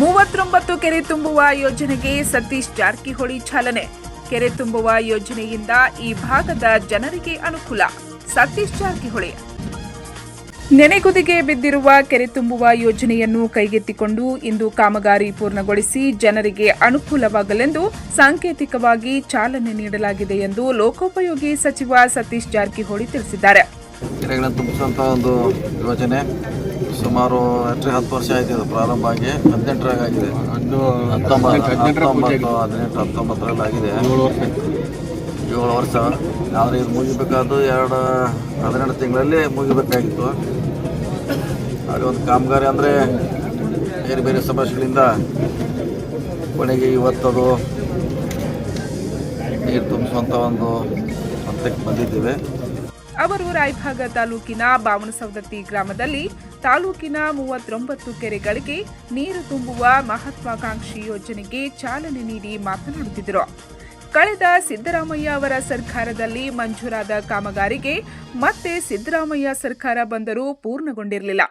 ಮೂವತ್ತೊಂಬತ್ತು ಕೆರೆ ತುಂಬುವ ಯೋಜನೆಗೆ ಸತೀಶ್ ಜಾರಕಿಹೊಳಿ ಚಾಲನೆ. ಕೆರೆ ತುಂಬುವ ಯೋಜನೆಯಿಂದ ಈ ಭಾಗದ ಜನರಿಗೆ ಅನುಕೂಲ. ಸತೀಶ್ ಜಾರಕಿಹೊಳಿ. ನೆನೆಗುದಿಗೆ ಬಿದ್ದಿರುವ ಕೆರೆ ತುಂಬುವ ಯೋಜನೆಯನ್ನು ಕೈಗೆತ್ತಿಕೊಂಡು ಇಂದು ಕಾಮಗಾರಿ ಪೂರ್ಣಗೊಳಿಸಿ ಜನರಿಗೆ ಅನುಕೂಲವಾಗಲೆಂದು ಸಾಂಕೇತಿಕವಾಗಿ ಚಾಲನೆ ನೀಡಲಾಗಿದೆ ಎಂದು ಲೋಕೋಪಯೋಗಿ ಸಚಿವ ಸತೀಶ್ ಜಾರಕಿಹೊಳಿ ತಿಳಿಸಿದ್ದಾರೆ. ಕೆರೆಗಳನ್ನು ತುಂಬಿಸುವಂತಹ ಒಂದು ಯೋಜನೆ. ಸುಮಾರು ಹತ್ತು ಹತ್ತು ವರ್ಷ ಆಯ್ತು ಇದು ಪ್ರಾರಂಭ ಆಗಿ ಹದಿನೆಂಟರಾಗ ಆಗಿದೆ. ಹತ್ತೊಂಬತ್ತು ಹತ್ತೊಂಬತ್ತು ಹದಿನೆಂಟು ಹತ್ತೊಂಬತ್ತರಲ್ಲಿ ಆಗಿದೆ. ಏಳು ವರ್ಷ ಆದರೆ ಇದು ಮುಗಿಬೇಕಾದ್ದು ಎರಡು ಹದಿನೆಂಟು ತಿಂಗಳಲ್ಲಿ ಮುಗಿಬೇಕಾಗಿತ್ತು. ಹಾಗೆ ಒಂದು ಕಾಮಗಾರಿ ಅಂದರೆ ಬೇರೆ ಬೇರೆ ಸಮಸ್ಯೆಗಳಿಂದ ಕೊನೆಗೆ ಇವತ್ತದು ನೀರು ತುಂಬಿಸುವಂಥ ಒಂದು ಹಂತಕ್ಕೆ ಬಂದಿದ್ದೇವೆ. ಅವರು ರಾಯಭಾಗ ತಾಲೂಕಿನ ಬಾವನಸವದತ್ತಿ ಗ್ರಾಮದಲ್ಲಿ ತಾಲೂಕಿನ ಮೂವತ್ತೊಂಬತ್ತು ಕೆರೆಗಳಿಗೆ ನೀರು ತುಂಬುವ ಮಹತ್ವಾಕಾಂಕ್ಷಿ ಯೋಜನೆಗೆ ಚಾಲನೆ ನೀಡಿ ಮಾತನಾಡುತ್ತಿದ್ದರು. ಕಳೆದ ಸಿದ್ದರಾಮಯ್ಯ ಅವರ ಸರ್ಕಾರದಲ್ಲಿ ಮಂಜೂರಾದ ಕಾಮಗಾರಿಗೆ ಮತ್ತೆ ಸಿದ್ದರಾಮಯ್ಯ ಸರ್ಕಾರ ಬಂದರೂ ಪೂರ್ಣಗೊಂಡಿರಲಿಲ್ಲ.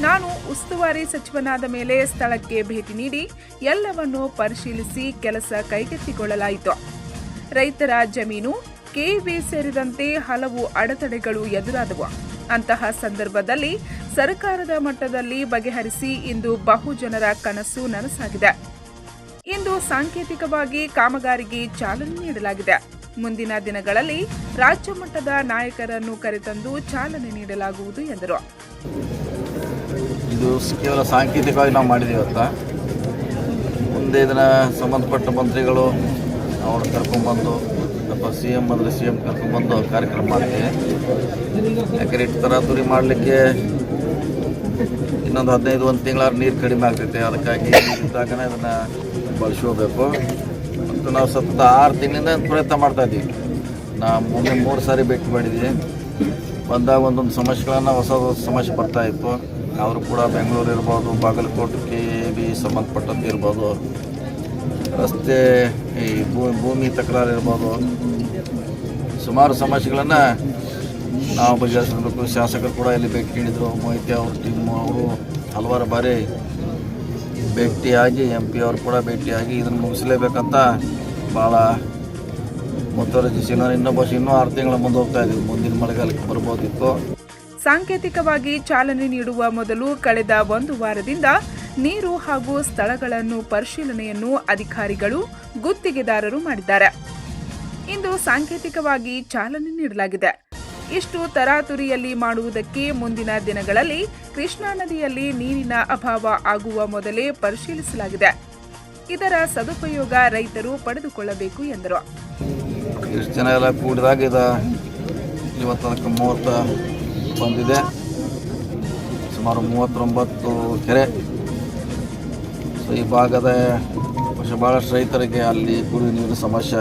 ನಾನು ಉಸ್ತುವಾರಿ ಸಚಿವನಾದ ಮೇಲೆ ಸ್ಥಳಕ್ಕೆ ಭೇಟಿ ನೀಡಿ ಎಲ್ಲವನ್ನು ಪರಿಶೀಲಿಸಿ ಕೆಲಸ ಕೈಗೆತ್ತಿಕೊಳ್ಳಲಾಯಿತು. ರೈತರ ಜಮೀನು ಕೆಇಬಿ ಸೇರಿದಂತೆ ಹಲವು ಅಡೆತಡೆಗಳು ಎದುರಾದವು. ಅಂತಹ ಸಂದರ್ಭದಲ್ಲಿ ಸರ್ಕಾರದ ಮಟ್ಟದಲ್ಲಿ ಬಗೆಹರಿಸಿ ಇಂದು ಬಹುಜನರ ಕನಸು ನನಸಾಗಿದೆ. ಇಂದು ಸಾಂಕೇತಿಕವಾಗಿ ಕಾಮಗಾರಿಗೆ ಚಾಲನೆ ನೀಡಲಾಗಿದೆ. ಮುಂದಿನ ದಿನಗಳಲ್ಲಿ ರಾಜ್ಯ ಮಟ್ಟದ ನಾಯಕರನ್ನು ಕರೆತಂದು ಚಾಲನೆ ನೀಡಲಾಗುವುದು ಎಂದರು. ಇದು ಕೇವಲ ಸಾಂಕೇತಿಕವಾಗಿ ನಾವು ಮಾಡಿದ್ದೀವಿ ಅಂತ. ಮುಂದೆ ಇದನ್ನು ಸಂಬಂಧಪಟ್ಟ ಮಂತ್ರಿಗಳು ಅವ್ರು ಕರ್ಕೊಂಡ್ಬಂದು ಅಥವಾ ಸಿ ಎಂ ಅಂದರೆ ಸಿ ಎಂ ಕರ್ಕೊಂಡ್ಬಂದು ಕಾರ್ಯಕ್ರಮ ಮಾಡ್ತೀವಿ ಯಾಕಂದ್ರೆ ಇಟ್ಟು ತರಾತುರಿ ಮಾಡಲಿಕ್ಕೆ ಇನ್ನೊಂದು ಹದಿನೈದು, ಒಂದು ತಿಂಗಳಾರು ನೀರು ಕಡಿಮೆ ಆಗ್ತೈತೆ. ಅದಕ್ಕಾಗಿ ಇದ್ದಾಗನೇ ಅದನ್ನು ಬಳಸ್ಕೋಬೇಕು. ಮತ್ತು ನಾವು ಸತತ ಆರು ತಿಂಗಳಿಂದ ಪ್ರಯತ್ನ ಮಾಡ್ತಾ ಇದ್ದೀವಿ. ನಾವು ಮೊನ್ನೆ ಮೂರು ಸಾರಿ ಭೇಟಿ ಮಾಡಿದ್ವಿ. ಬಂದಾಗ ಒಂದೊಂದು ಸಮಸ್ಯೆಗಳನ್ನು ಹೊಸ ಸಮಸ್ಯೆ ಬರ್ತಾ ಇತ್ತು. ಅವರು ಕೂಡ ಬೆಂಗಳೂರು ಇರ್ಬೋದು, ಬಾಗಲಕೋಟೆ, ಕೆ ಬಿ, ಸಂಬಂಧಪಟ್ಟಂತೆ ಇರ್ಬೋದು. ರಸ್ತೆ, ಈ ಭೂಮಿ ತಕರಾರು ಇರ್ಬೋದು. ಸುಮಾರು ಸಮಸ್ಯೆಗಳನ್ನು ನಾವು ಬಗೆಹರಿಸಬೇಕು ಶಾಸಕರು ಕೂಡ ಇಲ್ಲಿ ಭೇಟಿ ನೀಡಿದರು. ಮೊಹಿತೆ ಅವರು ಟೀಮು ಅವರು ಹಲವಾರು ಬಾರಿ ಭೇಟಿಯಾಗಿ, ಎಂ ಪಿ ಅವರು ಕೂಡ ಭೇಟಿಯಾಗಿ ಇದನ್ನು ಮುಗಿಸಲೇಬೇಕಂತ ಭಾಳ ಮುತುವರ್ಜಿಸಿ ನಾನು ಇನ್ನೊಬ್ಬ ಇನ್ನೂ ಆರು ತಿಂಗಳ ಮುಂದೆ ಹೋಗ್ತಾ ಇದ್ದೀವಿ. ಮುಂದಿನ ಮಳೆಗಾಲಕ್ಕೆ ಬರ್ಬೋದಿತ್ತು. ಸಾಂಕೇತಿಕವಾಗಿ ಚಾಲನೆ ನೀಡುವ ಮೊದಲು ಕಳೆದ ಒಂದು ವಾರದಿಂದ ನೀರು ಹಾಗೂ ಸ್ಥಳಗಳನ್ನು ಪರಿಶೀಲನೆಯನ್ನು ಅಧಿಕಾರಿಗಳು ಗುತ್ತಿಗೆದಾರರು ಮಾಡಿದ್ದಾರೆ. ಇಂದು ಸಾಂಕೇತಿಕವಾಗಿ ಚಾಲನೆ ನೀಡಲಾಗಿದೆ. ಇಷ್ಟು ತರಾತುರಿಯಲ್ಲಿ ಮಾಡುವುದಕ್ಕೆ ಮುಂದಿನ ದಿನಗಳಲ್ಲಿ ಕೃಷ್ಣಾ ನದಿಯಲ್ಲಿ ನೀರಿನ ಅಭಾವ ಆಗುವ ಮೊದಲೇ ಪರಿಶೀಲಿಸಲಾಗಿದೆ. ಇದರ ಸದುಪಯೋಗ ರೈತರು ಪಡೆದುಕೊಳ್ಳಬೇಕು ಎಂದರು. ಇಷ್ಟು ಜನ ಎಲ್ಲ ಕೂಡಿದಾಗ ಬಂದಿದೆ ಸುಮಾರು ಮೂವತ್ತೊಂಬತ್ತು ಕೆರೆ ಈ ಭಾಗದ ಭಾಳಷ್ಟು ರೈತರಿಗೆ ಅಲ್ಲಿ ಕುರಿ ನೀರು ಸಮಸ್ಯೆ,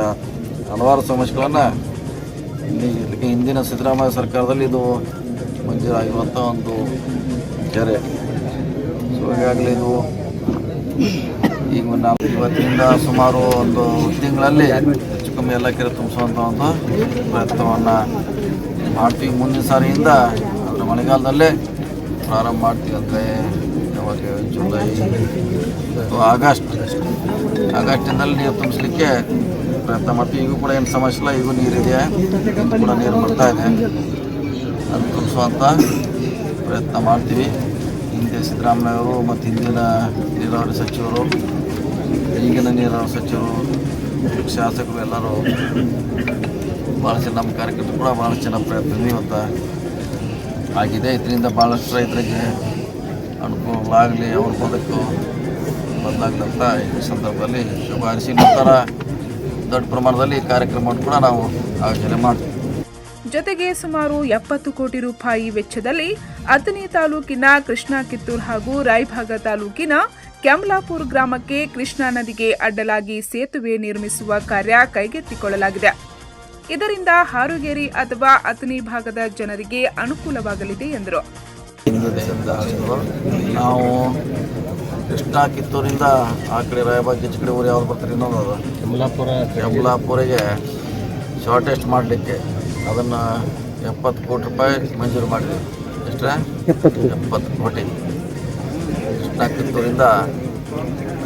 ಹಲವಾರು ಸಮಸ್ಯೆಗಳನ್ನು ಇಲ್ಲಿ ಹಿಂದಿನ ಸಿದ್ದರಾಮಯ್ಯ ಸರ್ಕಾರದಲ್ಲಿ ಇದು ಮಂಜೂರಾಗಿರುವಂಥ ಒಂದು ಕೆರೆ. ಸೊ ಈಗಾಗಲೇ ಇದು ಈಗ ನಾವು ಇವತ್ತಿನಿಂದ ಸುಮಾರು ಒಂದು ತಿಂಗಳಲ್ಲಿ ಹೆಚ್ಚು ಕಮ್ಮಿ ಎಲ್ಲ ಕೆರೆ ತುಂಬಿಸುವಂಥ ಒಂದು ಪ್ರಯತ್ನವನ್ನು ಮಾಡ್ತೀವಿ. ಮುಂದಿನ ಸಾರಿಯಿಂದ, ಅಂದರೆ ಮಳೆಗಾಲದಲ್ಲೇ ಪ್ರಾರಂಭ ಮಾಡ್ತೀವಿ ಅಂದರೆ ಯಾವಾಗ ಜುಲೈ ಆಗಸ್ಟ್. ಆಗಸ್ಟಿನಲ್ಲಿ ನೀರು ತುಂಬಿಸ್ಲಿಕ್ಕೆ ಪ್ರಯತ್ನ ಮಾಡ್ತೀವಿ. ಈಗೂ ಕೂಡ ಏನು ಸಮಸ್ಯೆ ಇಲ್ಲ. ಈಗೂ ನೀರಿದೆ ಕೂಡ ನೀರು ಬರ್ತಾ ಇದೆ. ಅದು ತುಂಬಿಸುವಂಥ ಪ್ರಯತ್ನ ಮಾಡ್ತೀವಿ. ಹಿಂದೆ ಸಿದ್ದರಾಮಯ್ಯವರು ಮತ್ತು ಹಿಂದಿನ ನೀರಾವರಿ ಸಚಿವರು ಈಗಿನ ನೀರಾವರಿ ಸಚಿವರು ಶಾಸಕರು ಎಲ್ಲರೂ ಭಾಳಷ್ಟು ನಮ್ಮ ಕಾರ್ಯಕರ್ತರು ಕೂಡ ಭಾಳ ಜನ ಪ್ರಯತ್ನ ಇವತ್ತು ಆಗಿದೆ. ಇದರಿಂದ ಭಾಳಷ್ಟು ರೈತರಿಗೆ ಅನುಕೂಲ ಆಗಲಿ ಅವ್ರ ಬದುಕು ಬದಲಾಗಲಿ ಈ ಸಂದರ್ಭದಲ್ಲಿ ಶುಭ ಹಾರೈಸಿ ನಂತರ ದೊಡ್ಡ ಪ್ರಮಾಣದಲ್ಲಿ ಈ ಕಾರ್ಯಕ್ರಮವನ್ನು ಕೂಡ ನಾವು ಆಯೋಜನೆ ಮಾಡ್ತೀವಿ. ಜೊತೆಗೆ ಸುಮಾರು ಎಪ್ಪತ್ತು ಕೋಟಿ ರೂಪಾಯಿ ವೆಚ್ಚದಲ್ಲಿ ಅಥಣಿ ತಾಲೂಕಿನ ಕೃಷ್ಣಾ ಕಿತ್ತೂರು ಹಾಗೂ ರಾಯಭಾಗ ತಾಲೂಕಿನ ಕ್ಯಾಮ್ಲಾಪುರ್ ಗ್ರಾಮಕ್ಕೆ ಕೃಷ್ಣಾ ನದಿಗೆ ಅಡ್ಡಲಾಗಿ ಸೇತುವೆ ನಿರ್ಮಿಸುವ ಕಾರ್ಯ ಕೈಗೆತ್ತಿಕೊಳ್ಳಲಾಗಿದೆ. ಇದರಿಂದ ಹಾರುಗೇರಿ ಅಥವಾ ಅಥಣಿ ಭಾಗದ ಜನರಿಗೆ ಅನುಕೂಲವಾಗಲಿದೆ ಎಂದರು. ನಾವು ಕೃಷ್ಣಾ ಕಿತ್ತೂರಿಂದ ಆ ಕಡೆ ರಾಯಬಾಗ್ ಈಚೆ ಕಡೆ ಊರು ಯಾವ್ದು ಬರ್ತಾರೆ ಇನ್ನೊಂದು ಅದು. ಯಮಲಾಪುರಿಗೆ ಶಾರ್ಟೆಸ್ಟ್ ಮಾಡಲಿಕ್ಕೆ ಅದನ್ನು ಎಪ್ಪತ್ತು ಕೋಟಿ ರೂಪಾಯಿ ಮಂಜೂರು ಮಾಡಿದ್ವಿ. ಎಷ್ಟೇ ಎಪ್ಪತ್ತು ಕೋಟಿ. ಕೃಷ್ಣಾ ಕಿತ್ತೂರಿಂದ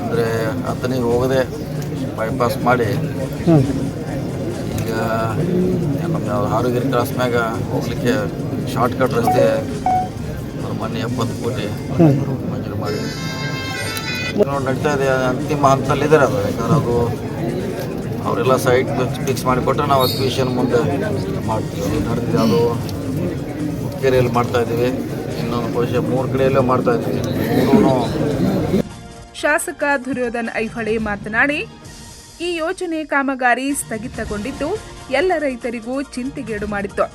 ಅಂದರೆ ಹತ್ತನಿಗೆ ಹೋಗದೆ ಬೈಪಾಸ್ ಮಾಡಿ ಈಗ ನಮ್ಮ ಯಾವ ಆರೋಗ್ಯ ಕ್ರಾಸ್ ಮ್ಯಾಗ ಹೋಗಲಿಕ್ಕೆ ಶಾರ್ಟ್ಕಟ್ ರಸ್ತೆ ಮೊನ್ನೆ ಎಪ್ಪತ್ತು ಕೋಟಿ ಮಂಜೂರು ಮಾಡಿ. ನೋಡಿ ನಡೀತಾ ಇದೆ ಅಂತಿಮ ಹಂತದಲ್ಲಿದ್ದಾರೆ ಅದು. ಯಾಕಂದ್ರೆ ಅದು ಅವರೆಲ್ಲ ಸೈಟ್ ಫಿಕ್ಸ್ ಮಾಡಿಕೊಟ್ರೆ ನಾವು ಅಕ್ವಿಷನ್ ಮುಂದೆ ಮಾಡ್ತೀವಿ. ನಡೆದಿದೆ ಅದು ಕೆರೆಯಲ್ಲಿ ಮಾಡ್ತಾ ಇದ್ದೀವಿ. ಇನ್ನೊಂದು ಬಹುಶಃ ಮೂರು ಕಡೆಯಲ್ಲೇ ಮಾಡ್ತಾ ಇದ್ದೀವಿ. ಮೂರೂ ಶಾಸಕ ದುರ್ಯೋಧನ್ ಐಹೊಳೆ ಮಾತನಾಡಿ ಈ ಯೋಜನೆ ಕಾಮಗಾರಿ ಸ್ಥಗಿತಗೊಂಡಿದ್ದು ಎಲ್ಲ ರೈತರಿಗೂ ಚಿಂತೆಗೇಡು ಮಾಡಿತ್ತು.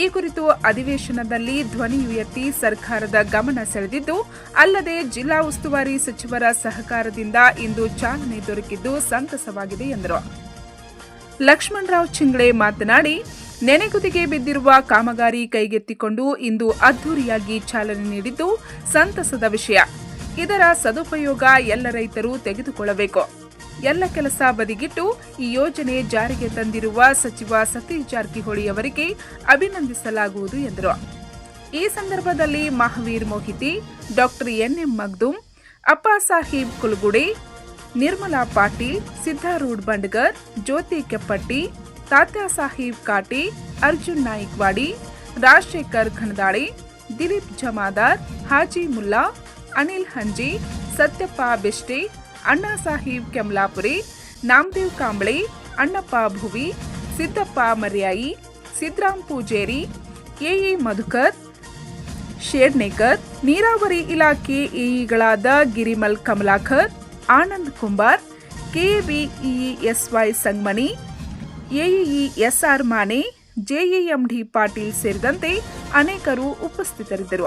ಈ ಕುರಿತು ಅಧಿವೇಶನದಲ್ಲಿ ಧ್ವನಿಯು ಎತ್ತಿ ಸರ್ಕಾರದ ಗಮನ ಸೆಳೆದಿದ್ದು, ಅಲ್ಲದೆ ಜಿಲ್ಲಾ ಉಸ್ತುವಾರಿ ಸಚಿವರ ಸಹಕಾರದಿಂದ ಇಂದು ಚಾಲನೆ ದೊರಕಿದ್ದು ಸಂತಸವಾಗಿದೆ ಎಂದರು. ಲಕ್ಷ್ಮಣರಾವ್ ಚಿಂಗ್ಳೆ ಮಾತನಾಡಿ, ನೆನೆಗುದಿಗೆ ಬಿದ್ದಿರುವ ಕಾಮಗಾರಿ ಕೈಗೆತ್ತಿಕೊಂಡು ಇಂದು ಅದ್ದೂರಿಯಾಗಿ ಚಾಲನೆ ನೀಡಿದ್ದು ಸಂತಸದ ವಿಷಯ. ಇದರ ಸದುಪಯೋಗ ಎಲ್ಲ ರೈತರು ತೆಗೆದುಕೊಳ್ಳಬೇಕು. ಎಲ್ಲ ಕೆಲಸ ಬದಿಗಿಟ್ಟು ಈ ಯೋಜನೆ ಜಾರಿಗೆ ತಂದಿರುವ ಸಚಿವ ಸತೀಶ್ ಜಾರಕಿಹೊಳಿ ಅವರಿಗೆ ಅಭಿನಂದಿಸಲಾಗುವುದು ಎಂದರು. ಈ ಸಂದರ್ಭದಲ್ಲಿ Mahavir Mohiti, doctor N M Magdum Appa Saheb Kulgudi, Nirmala Patil ಸಿದ್ದಾರೂಢ್ ಬಂಡ್ಗರ್, ಜ್ಯೋತಿ ಕೆಪ್ಪಟ್ಟಿ, ತಾತ್ಯಾ ಸಾಹೀಬ್ ಕಾಟಿ, ಅರ್ಜುನ್ ನಾಯ್ಕ್ವಾಡಿ, ರಾಜಶೇಖರ್ ಖನದಾಳಿ ದಿಲೀಪ್ ಜಮಾದಾರ್, ಹಾಜಿ ಮುಲ್ಲಾ, ಅನಿಲ್ ಹಂಜಿ, ಸತ್ಯಪ್ಪ ಬೆಸ್ಟೆ ಅಣ್ಣಾ ಸಾಹೀಬ್ ಕೆಮ್ಲಾಪುರಿ, ನಾಮದೇವ್ ಕಾಂಬಳೆ, ಅಣ್ಣಪ್ಪ ಭುವಿ, ಸಿದ್ದಪ್ಪ ಮರ್ಯಾಯಿ ಸಿದ್ರಾಮ್ ಪೂಜೇರಿ ಎಇ ಮಧುಕರ್ ಶೇರ್ನೇಕರ್ ನೀರಾವರಿ ಇಲಾಖೆ ಇಇಗಳಾದ Girimal Kamalakar, Anand Kumbar, K B E S Y Sangamani A E E S R Mane J E M D Patil ಸೇರಿದಂತೆ ಅನೇಕರು ಉಪಸ್ಥಿತರಿದ್ದರು.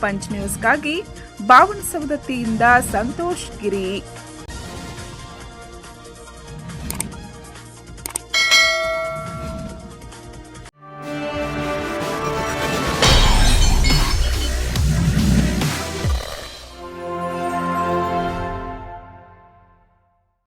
Punch ನ್ಯೂಸ್ಗಾಗಿ ಬಾವನಸವದತ್ತಿಯಿಂದ ಸಂತೋಷ್ ಗಿರಿ.